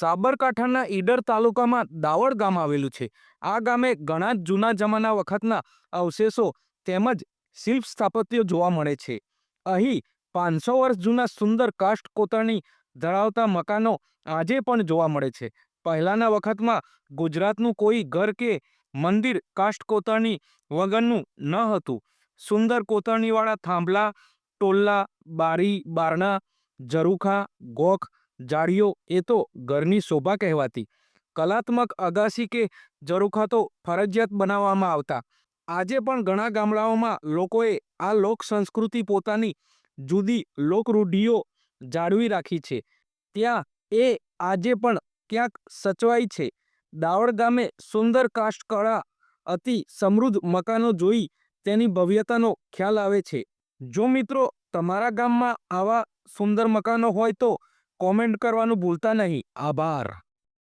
સાબરકાંઠાના ઈડર તાલુકામાં દાવડ ગામ આવેલું છે. આ ગામે ઘણા જૂના જમાના વખતના અવશેષો તેમજ શિલ્પ સ્થાપત્યો જોવા મળે છે. અહીં પાંચસો વર્ષ જૂના સુંદર કાષ્ટ કોતરણી ધરાવતા મકાનો આજે પણ જોવા મળે છે. પહેલાંના વખતમાં ગુજરાતનું કોઈ ઘર કે મંદિર કાષ્ટ કોતરણી વગરનું ન હતું. સુંદર કોતરણીવાળા થાંભલા, ટોલ્લા, બારી, બારણા, ઝરૂખા, ગોખ જાળીઓ એ તો ઘરની શોભા કહેવાતી. કલાત્મક અગાસી કે ઝરૂખા તો ફરજિયાત બનાવવામાં આવતા. આજે પણ ઘણા ગામડાઓમાં લોકોએ આ લોક સંસ્કૃતિ પોતાની જુદી લોકરૂઢિઓ જાળવી રાખી છે. ત્યાં એ આજે પણ ક્યાંક સચવાય છે. દાવડ ગામે સુંદર કાષ્ઠકળા અતિ સમૃદ્ધ મકાનો જોઈ તેની ભવ્યતાનો ખ્યાલ આવે છે. જો મિત્રો તમારા ગામમાં આવા સુંદર મકાનો હોય તો કોમેન્ટ કરવાનું ભૂલતા નહીં. આભાર.